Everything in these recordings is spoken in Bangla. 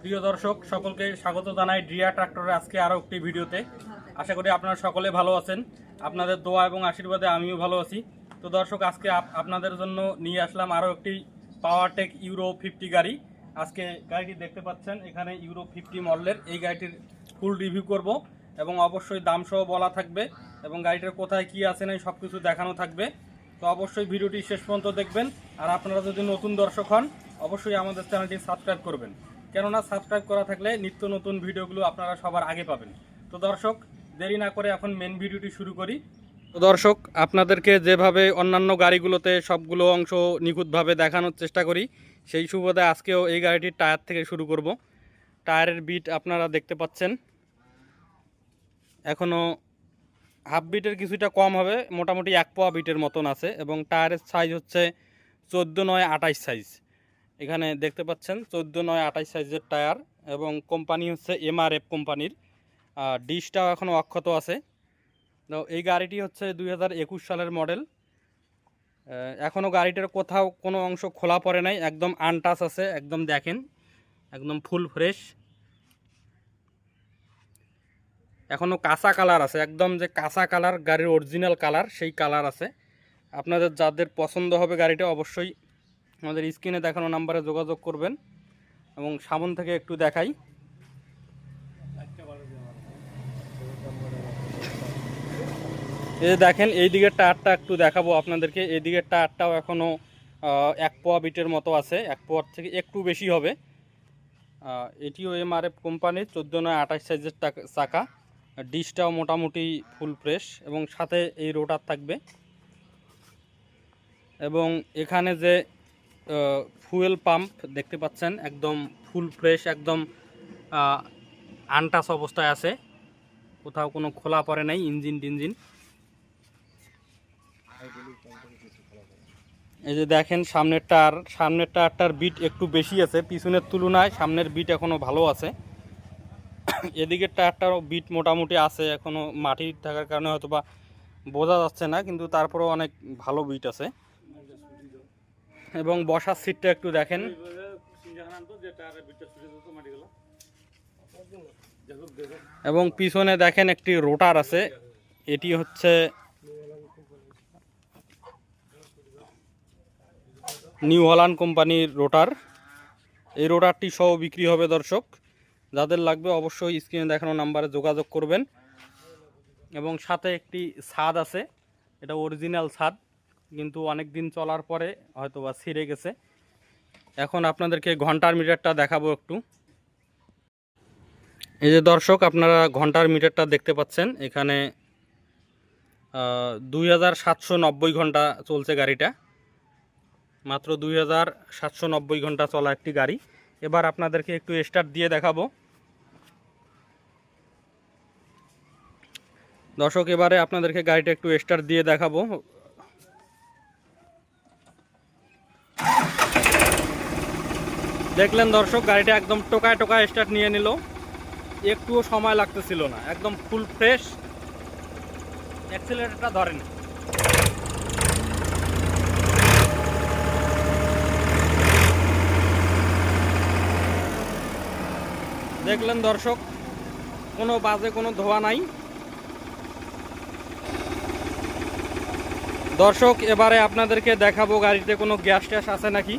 প্রিয় দর্শক, সকলকে স্বাগত জানাই ড্রিয়া ট্রাক্টরের আজকে আরও একটি ভিডিওতে। আশা করি আপনারা সকলে ভালো আছেন। আপনাদের দোয়া এবং আশীর্বাদে আমিও ভালো আছি। তো দর্শক, আজকে আপ- আপনাদের জন্য নিয়ে আসলাম আরও একটি পাওয়ারটেক ইউরো ফিফটি গাড়ি। আজকে গাড়িটি দেখতে পাচ্ছেন, এখানে ইউরো ফিফটি মডেলের এই গাড়িটির ফুল রিভিউ করব এবং অবশ্যই দাম সহ বলা থাকবে এবং গাড়িটার কোথায় কি আছে না সব কিছু দেখানো থাকবে। তো অবশ্যই ভিডিওটি শেষ পর্যন্ত দেখবেন। আর আপনারা যদি নতুন দর্শক হন, অবশ্যই আমাদের চ্যানেলটি সাবস্ক্রাইব করবেন। কেননা সাবস্ক্রাইব করা থাকলে নিত্য নতুন ভিডিওগুলো আপনারা সবার আগে পাবেন। তো দর্শক, দেরি না করে এখন মেন ভিডিওটি শুরু করি। তো দর্শক, আপনাদেরকে যেভাবে অন্যান্য গাড়িগুলোতে সবগুলো অংশ নিখুঁতভাবে দেখানোর চেষ্টা করি, সেই সুবাদে আজকেও এই গাড়িটির টায়ার থেকে শুরু করব। টায়ারের বিট আপনারা দেখতে পাচ্ছেন। এখনও হাফ বিটের কিছুটা কম হবে, মোটামুটি এক পোয়া বিটের মতন আছে এবং টায়ারের সাইজ হচ্ছে চোদ্দ নয় আঠাইশ সাইজ এখানে দেখতে পাচ্ছেন চোদ্দ নয় আঠাইশ সাইজের টায়ার এবং কোম্পানি হচ্ছে এমআরএফ কোম্পানির। ডিশটাও এখনও অক্ষত আছে। তো এই গাড়িটি হচ্ছে দু হাজার একুশ সালের মডেল। এখনও গাড়িটার কোথাও কোনো অংশ খোলা পড়ে নাই, একদম আনটাচ আছে, একদম দেখেন, একদম ফুল ফ্রেশ। এখনও কাঁচা কালার আছে, একদম যে কাঁচা কালার, গাড়ির অরিজিনাল কালার, সেই কালার আছে। আপনাদের যাদের পছন্দ হবে গাড়িটা অবশ্যই আমাদের স্ক্রিনে দেখানো নাম্বারে যোগাযোগ করবেন এবং সামন থেকে একটু দেখাই। এই দেখেন, এই দিকের টায়ারটা একটু দেখাবো আপনাদেরকে। এই দিকের টায়ারটাও এখনও এক পোয়া বিটের মতো আছে। এক পোয়ার থেকে একটু বেশি হবে। এটিও এমআরএফ কোম্পানির চোদ্দ নয় আঠাশ সাইজের চাকা। ডিশটাও মোটামুটি ফুল ফ্রেশ এবং সাথে এই রোটার থাকবে। এবং এখানে যে ফুয়েল পাম্প দেখতে পাচ্ছেন, একদম ফুল ফ্রেশ একদম আনটাস অবস্থায় আছে। কোথাও কোনো খোলা পড়ে নাই, ইঞ্জিন টিঞ্জিন এই যে দেখেন সামনের টায়ার সামনের টায়ারটার বিট একটু বেশি আছে, পিছনের তুলনায় সামনের বিট এখনও ভালো আছে। এদিকের টায়ারটারও বিট মোটামুটি আছে এখনও মাটি থাকার কারণে হয়তো বা বোঝা যাচ্ছে না, কিন্তু তারপরেও অনেক ভালো বিট আছে। এবং বসার সিটটা একটু দেখেন। এবং পিছনে দেখেন একটি রোটার আছে। এটি হচ্ছে নিউ হল্যান্ড কোম্পানির রোটার। এই রোটারটি সহ বিক্রি হবে দর্শক। যাদের লাগবে অবশ্যই স্ক্রিনে দেখানো নাম্বারে যোগাযোগ করবেন। এবং সাথে একটি ছাদ আছে। এটা অরিজিনাল ছাদ। কিন্তু অনেক দিন চলার পরে হয়তো বা ছিঁড়ে গেছে। এখন আপনাদেরকে ঘণ্টার মিটারটা দেখাবো একটু। এই যে দর্শক, আপনারা ঘণ্টার মিটারটা দেখতে পাচ্ছেন। এখানে দুই হাজার সাতশো নব্বই ঘণ্টা চলছে গাড়িটা। মাত্র দুই হাজার সাতশো নব্বই ঘণ্টা চলা একটি গাড়ি। এবার আপনাদেরকে একটু স্টার্ট দিয়ে দেখাবো। দর্শক, এবারে আপনাদেরকে গাড়িটা একটু স্টার্ট দিয়ে দেখাবো। দেখলেন দর্শক, গাড়িটা একদম টোকায় টোকায় স্টার্ট নিয়ে নিল। একটুও সময় লাগতেছিল না, একদম ফুল ফ্রেশ অ্যাক্সিলারেটরটা ধরেন। দেখলেন দর্শক, কোনো বাজে কোনো ধোয়া নাই। দর্শক, এবারে আপনাদেরকে দেখাবো গাড়িতে কোনো গ্যাস ট্যাস আছে নাকি?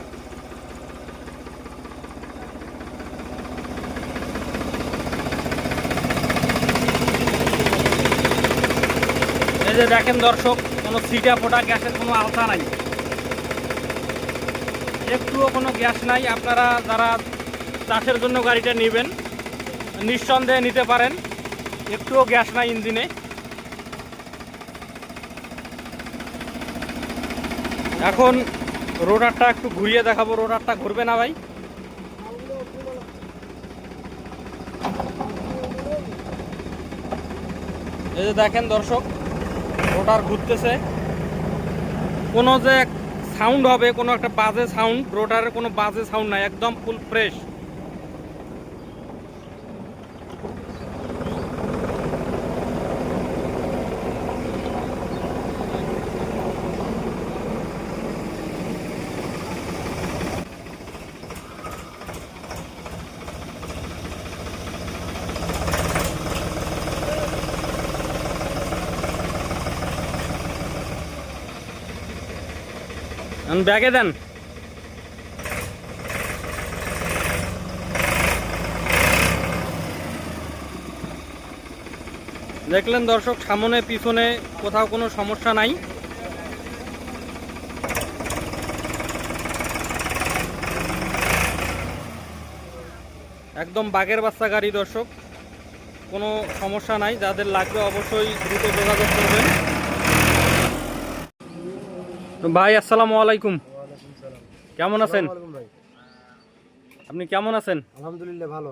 এই যে দেখেন দর্শক, কোনো সিটা ফোটা গ্যাসের কোনো আলতা নাই। একটুও কোনো গ্যাস নাই, আপনারা যারা চাষের জন্য গাড়িটা নেবেন, নিঃসন্দেহে নিতে পারেন। একটুও গ্যাস নাই ইঞ্জিনে। এখন রোডারটা একটু ঘুরিয়ে দেখাবো, রোডারটা ঘুরবে না ভাই? এই যে দেখেন দর্শক রোটার ঘুরতেছে। কোনো যে সাউন্ড হবে, কোনো একটা বাজে সাউন্ড রোটারের কোনো বাজে সাউন্ড নাই, একদম ফুল ফ্রেশ ব্যাগে দেন। দেখলেন দর্শক, সামনে, পিছনে কোথাও কোনো সমস্যা নাই। একদম বাগের বাচ্চা গাড়ি দর্শক, কোনো সমস্যা নাই। যাদের লাগবে অবশ্যই দ্রুত যোগাযোগ করবেন। ভাই আসসালামু আলাইকুম। কেমন আছেন? আপনি কেমন আছেন? আলহামদুলিল্লাহ ভালো।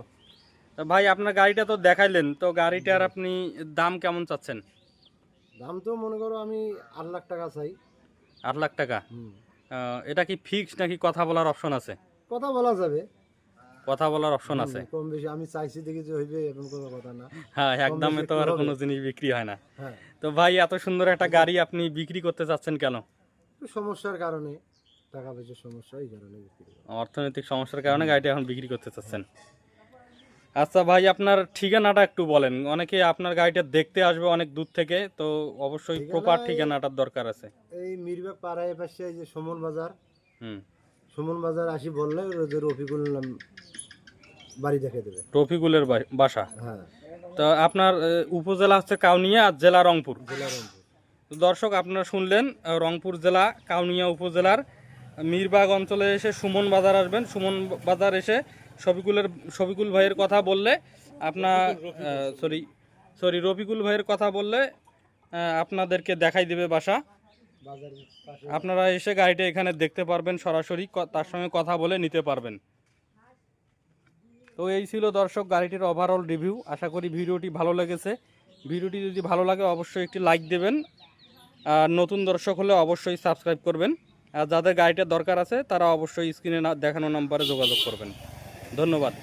তা ভাই আপনার গাড়িটা তো দেখাইলেন তো গাড়িটার আপনি দাম কেমন চাচ্ছেন? দাম তো মনে করো আমি আট লাখ টাকা চাই। আট লাখ টাকা? এটা কি ফিক্স নাকি কথা বলার অপশন আছে? কথা বলা যাবে। কথা বলার অপশন আছে। কম বেশি আমি চাইছি দেখি যে হইবে এরকম কোনো কথা না। হ্যাঁ একদমে তো আর কোনো জিনিস বিক্রি হয় না। হ্যাঁ। তো ভাই এত সুন্দর একটা গাড়ি আপনি বিক্রি করতে চাচ্ছেন কেন? সমস্যার কারণে টাকা পয়সার সমস্যা এই কারণে বিক্রি অর্থনৈতিক সমস্যার কারণে গাড়িটা এখন বিক্রি করতে চাচ্ছেন। আচ্ছা ভাই আপনার ঠিকানাটা একটু বলেন। অনেকে আপনার গাড়িটা দেখতে আসবে অনেক দূর থেকে তো অবশ্যই প্রপার ঠিকানাটার দরকার আছে। এই মিরবাগ পাড়ায় পাশে এই যে সুমন বাজার হুম। সুমন বাজার আসি বললে যে রফিকুল বাড়ি দেখে দেবে। রফিকুলের বাসা? হ্যাঁ। তো আপনার উপজেলা হচ্ছে কাউনিয়া আর জেলা রংপুর। জেলা রংপুর। দর্শক আপনারা শুনলেন রংপুর জেলা কাউনিয়া উপজেলার মিরবাগ অঞ্চলে এসে সুমন বাজার আসবেন। সুমন বাজার এসে শফিকুলের শফিকুল ভাইয়ের কথা বললে আপনার সরি সরি রফিকুল ভাইয়ের কথা বললে আপনাদেরকে দেখাই দেবে বাসা। আপনারা এসে গাড়িটা এখানে দেখতে পারবেন সরাসরি তার সঙ্গে কথা বলে নিতে পারবেন। তো এই ছিল দর্শক গাড়িটির ওভারঅল রিভিউ আশা করি ভিডিওটি ভালো লেগেছে। ভিডিওটি যদি ভালো লাগে অবশ্যই একটি লাইক দেবেন। নতুন দর্শক হলে অবশ্যই সাবস্ক্রাইব করবেন। আর যাদের গাড়িটার দরকার আছে, তারা অবশ্যই স্ক্রিনে দেখানো নম্বরে যোগাযোগ করবেন। ধন্যবাদ।